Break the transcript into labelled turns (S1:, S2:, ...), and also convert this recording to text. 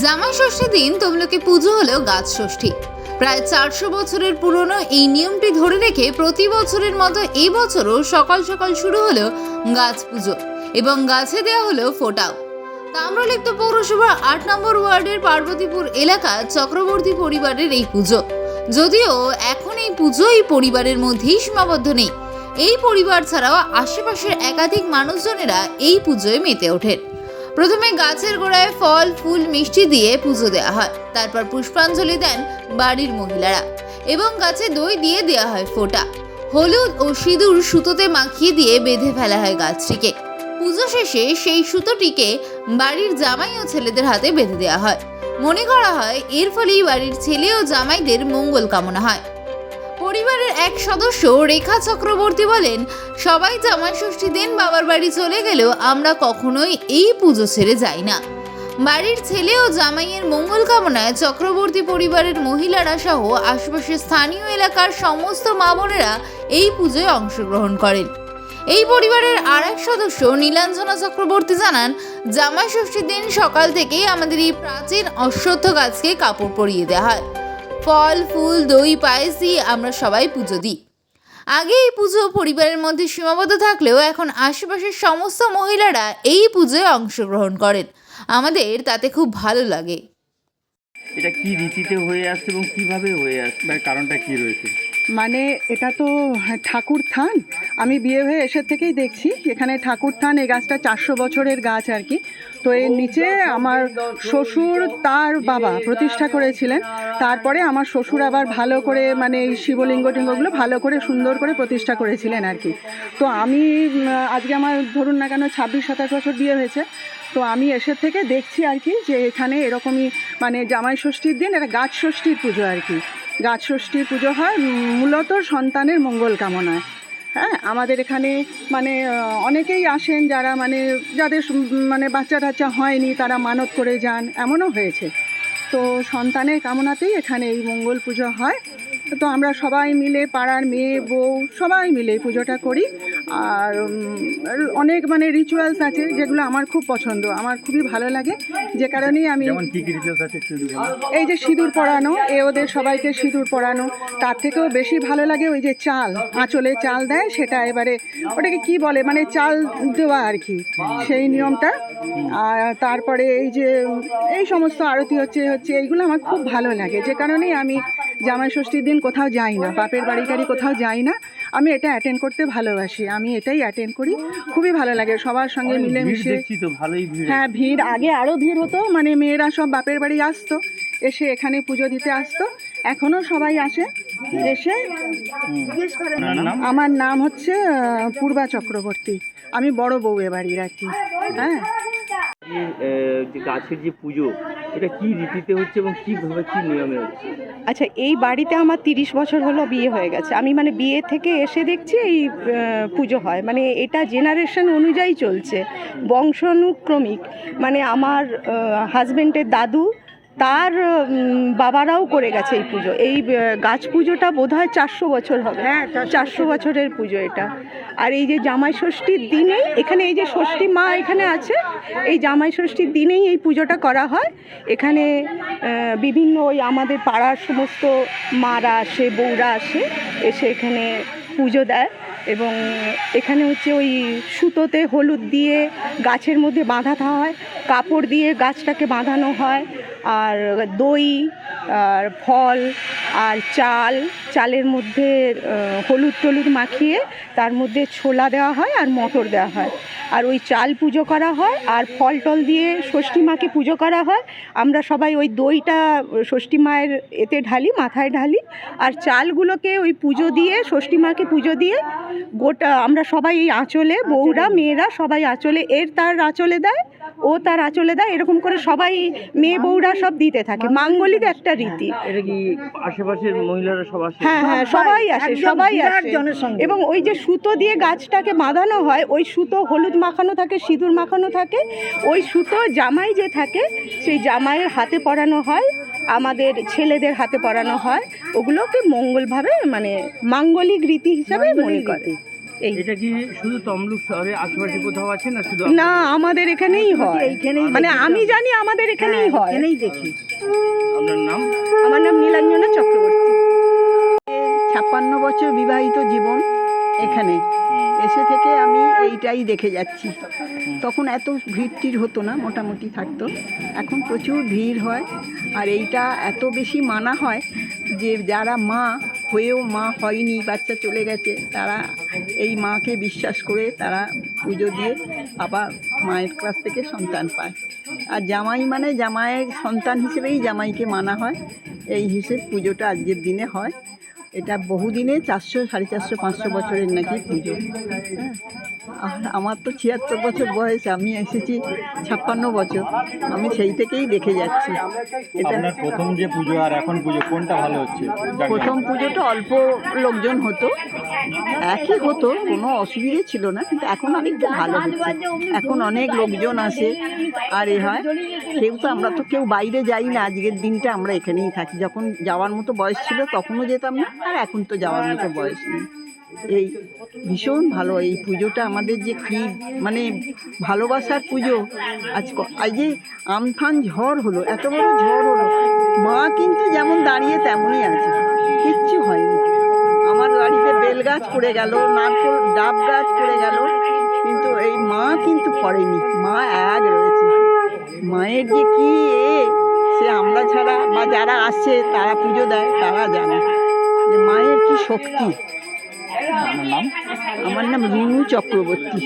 S1: জামাই ষষ্ঠী দিন তমলুকে পুজো হলেও গাছ ষষ্ঠী। প্রায় চারশো বছরের পুরনো এই নিয়মটি ধরে রেখে প্রতি বছরের মতো এই বছরও সকাল সকাল শুরু হলো গাছ পুজো এবং গাছে দেওয়া হলো ফোটাও। তাম্রলিপ্ত পৌরসভার আট নম্বর ওয়ার্ডের পার্বতীপুর এলাকা চক্রবর্তী পরিবারের এই পুজো। যদিও এখন এই পুজো এই পরিবারের মধ্যেই সীমাবদ্ধ নেই। এই পরিবার ছাড়াও আশেপাশের একাধিক মানুষজনেরা এই পুজোয় মেতে ওঠেন। প্রথমে গাছের গোড়ায় ফল, ফুল, মিষ্টি দিয়ে পুজো দেওয়া হয়। তারপর পুষ্পাঞ্জলি দেন বাড়ির মহিলারা এবং গাছে দই দিয়ে দেওয়া হয় ফোঁটা। হলুদ ও সিঁদুর সুতোতে মাখিয়ে দিয়ে বেঁধে ফেলা হয় গাছটিকে। পুজো শেষে সেই সুতোটিকে বাড়ির জামাই ও ছেলেদের হাতে বেঁধে দেওয়া হয়। মনে করা হয়, এর ফলেই বাড়ির ছেলে ও জামাইদের মঙ্গল কামনা হয়। পরিবারের এক সদস্য রেখা চক্রবর্তী বলেন, সবাই জামাই ষষ্ঠী দিন বাবার বাড়ি চলে গেলেও আমরা কখনোই এই পুজো ছেড়ে যাই না। বাড়ির ছেলে ও জামাইয়ের মঙ্গল কামনায় চক্রবর্তী পরিবারের মহিলারা সহ আশপাশের স্থানীয় এলাকার সমস্ত মা বোনেরা এই পুজোয় অংশগ্রহণ করেন। এই পরিবারের আর এক সদস্য নীলাঞ্জনা চক্রবর্তী জানান জামাই ষষ্ঠীর দিন সকাল থেকেই আমাদের এই প্রাচীন অশ্বত্থ গাছকে কাপড় পরিয়ে দেওয়া হয়। ফল ফুল দই পায়েস দিয়ে আমরা সবাই পুজো দিই। আগে এই পুজো পরিবারের মধ্যে সীমাবদ্ধ থাকলেও এখন আশেপাশের সমস্ত মহিলারা এই পুজোয় অংশগ্রহণ করেন। আমাদের তাতে খুব ভালো লাগে।
S2: এটা কি রীতিতে হয়ে আসছে এবং কীভাবে হয়ে আসছে? কারণটা কি রয়েছে?
S3: মানে এটা তো ঠাকুর থান। আমি বিয়ে হয়ে এসে থেকেই দেখছি এখানে ঠাকুর থান এই গাছটা চারশো বছরের গাছ আর কি। তো এর নিচে আমার শ্বশুর তার বাবা প্রতিষ্ঠা করেছিলেন। তারপরে আমার শ্বশুর আবার ভালো করে মানে এই শিবলিঙ্গ টিঙ্গগুলো ভালো করে সুন্দর করে প্রতিষ্ঠা করেছিলেন আর কি। তো আমি আজকে আমার ধরুন না কেন ছাব্বিশ সাতাশ বছর বিয়ে হয়েছে। তো আমি এসে থেকে দেখছি আর কি যে এখানে এরকমই মানে জামাই ষষ্ঠীর দিন এটা গাছ ষষ্ঠীর পুজো আর কি। গাছ ষষ্ঠীর পুজো হয় মূলত সন্তানের মঙ্গল কামনায়। হ্যাঁ আমাদের এখানে মানে অনেকেই আসেন যারা মানে যাদের মানে বাচ্চা টাচ্চা হয়নি, তারা মানত করে যান, এমনও হয়েছে। তো সন্তানের কামনাতেই এখানে এই মঙ্গল পুজো হয়। তো আমরা সবাই মিলে, পাড়ার মেয়ে, বউ, সবাই মিলে পুজোটা করি। আর অনেক মানে রিচুয়ালস আছে যেগুলো আমার খুব পছন্দ আমার খুবই ভালো লাগে। যে কারণেই আমি। এই যে সিঁদুর পরানো এ ওদের সবাইকে সিঁদুর পরানো তার থেকেও বেশি ভালো লাগে ওই যে চাল আঁচলে চাল দেয় সেটা এবারে ওটাকে কি বলে মানে চাল দেওয়া আর কি সেই নিয়মটা। আর তারপরে এই যে এই সমস্ত আরতি হচ্ছে হচ্ছে এইগুলো আমার খুব ভালো লাগে। যে কারণেই আমি জামাই ষষ্ঠীর দিন কোথাও যাই না বাপের বাড়ি টাড়ি কোথাও যাই না। আমি এটা অ্যাটেন্ড করতে ভালোবাসি। আমি এটাই অ্যাটেন্ড করি। খুবই ভালো লাগে সবার সঙ্গে মিলেমিশে।
S2: দেখছি তো ভালোই ভিড়
S3: হ্যাঁ ভিড়। আগে আরও ভিড় হতো মানে মেয়েরা সব বাপের বাড়ি আসতো এসে এখানে পুজো দিতে আসতো। এখনও সবাই আসে এসে আমার নাম হচ্ছে পূর্বা চক্রবর্তী। আমি বড় বউ এ বাড়ির আর কি। হ্যাঁ।
S2: এই, আহ, যে গাছের যে পুজো এটা কি রীতিতে হচ্ছে এবং কীভাবে কি নিয়মে হচ্ছে?
S4: আচ্ছা এই বাড়িতে আমার তিরিশ বছর হলো বিয়ে হয়ে গেছে। আমি মানে বিয়ে থেকে এসে দেখছি এই পুজো হয়। মানে এটা জেনারেশন অনুযায়ী চলছে। বংশানুক্রমিক। মানে আমার হাজব্যান্ডের দাদু তার বাবারাও করে গেছে এই পুজো। এই গাছ পুজোটা বোধ হয় চারশো বছর হবে। হ্যাঁ চারশো বছরের পুজো এটা। আর এই যে জামাই ষষ্ঠীর দিনেই এখানে এই যে ষষ্ঠী মা এখানে আছে এই জামাই ষষ্ঠীর দিনেই এই পুজোটা করা হয়। এখানে বিভিন্ন ওই আমাদের পাড়ার সমস্ত মারা আসে বউরা আসে এসে এখানে পুজো দেয়। এবং এখানে হচ্ছে ওই সুতোতে হলুদ দিয়ে গাছের মধ্যে বাঁধাতে হয় কাপড় দিয়ে গাছটাকে বাঁধানো হয়। আর দই, আর ফল, আর চাল। চালের মধ্যে হলুদ টলুদ মাখিয়ে তার মধ্যে ছোলা দেওয়া হয় আর মটর দেওয়া হয়। আর ওই চাল পুজো করা হয় আর ফল টল দিয়ে ষষ্ঠী মাকে পুজো করা হয়। আমরা সবাই ওই দইটা ষষ্ঠী মায়ের এতে ঢালি, মাথায় ঢালি আর চালগুলোকে ওই পুজো দিয়ে, ষষ্ঠী মাকে পুজো দিয়ে গোটা, আমরা সবাই এই আঁচলে, বউরা, মেয়েরা সবাই আঁচলে, এর তার আঁচলে দেয় ও তার আঁচলে দেয় এরকম করে সবাই মেয়ে বউরা সব দিতে থাকে। মাঙ্গলিক একটা রীতি।
S2: এটা কি আশেপাশের মহিলারা সব আসে?
S4: হ্যাঁ হ্যাঁ সবাই আসে সবাই আসে। এবং ওই যে সুতো দিয়ে গাছটাকে বাঁধানো হয় ওই সুতো হলুদ মাখানো থাকে সিঁদুর মাখানো থাকে ওই সুতো জামাই যে থাকে সেই জামাইয়ের হাতে পরানো হয় আমাদের ছেলেদের হাতে পরানো হয় ওগুলোকে মঙ্গলভাবে মানে মাঙ্গলিক রীতি হিসাবে মনে করে। এই
S2: এটা কি শুধু তমলুক শহরে আশেপাশে কোথাও আছে না শুধু
S4: না আমাদের এখানেই হয়। মানে আমি জানি আমাদের এখানেই হয়
S5: এখানেই দেখি।
S2: আপনার নাম?
S4: আমার নাম নীলাঞ্জনা চক্রবর্তী।
S5: ছাপ্পান্ন বছর বিবাহিত জীবন এখানে। এসে থেকে আমি এইটাই দেখে যাচ্ছি। তখন এত ভিড় টির হতো না মোটামুটি থাকতো। এখন প্রচুর ভিড় হয়। আর এইটা এত বেশি মানা হয় যে যারা মা হয়েও মা হয়নি বাচ্চা চলে গেছে তারা এই মাকে বিশ্বাস করে তারা পুজো দিয়ে আবার মায়ের কাছ থেকে সন্তান পায়। আর জামাই মানে জামাইয়ের সন্তান হিসেবেই জামাইকে মানা হয়। এই হিসেব পুজোটা আজকের দিনে হয়। এটা বহুদিনে চারশো, সাড়ে চারশো, পাঁচশো বছরের নাকি পুজো। হ্যাঁ। আমার তো ছিয়াত্তর বছর বয়স আমি এসেছি ছাপ্পান্ন বছর। আমি সেই থেকেই দেখে যাচ্ছি। এটা
S6: প্রথম যে পুজো আর এখন পুজো কোনটা ভালো হচ্ছে।
S5: প্রথম পুজোটা অল্প লোকজন হতো। একই হতো কোনো অসুবিধে ছিল না কিন্তু এখন অনেকটা ভালো হচ্ছে। এখন অনেক লোকজন আসে আর এ হয় কেউ তো আমরা তো কেউ বাইরে যাই না আজকের দিনটা আমরা এখানেই থাকি। যখন যাওয়ার মতো বয়স ছিল তখনও যেতাম না আর এখন তো যাওয়ার মতো বয়স নেই। এই ভীষণ ভালো এই পুজোটা আমাদের যে কি মানে ভালোবাসার পুজো, আজ আজ যে আমফান ঝড় হলো, এত বড় ঝড় হলো। মা কিন্তু যেমন দাঁড়িয়ে তেমনই আছে, কিচ্ছু হয়নি। আমার বাড়িতে বেল গাছ পড়ে গেল, নারকেল ডাব গাছ পড়ে গেল, কিন্তু এই মা কিন্তু পড়েনি, মা এক রয়েছে। মায়ের যে কি এ, সে আমরা ছাড়া বা যারা আসছে তারা পুজো দেয়, তারা জানে যে মায়ের কি শক্তি।
S6: আপনার নাম
S5: আমার নাম রুনু চক্রবর্তী।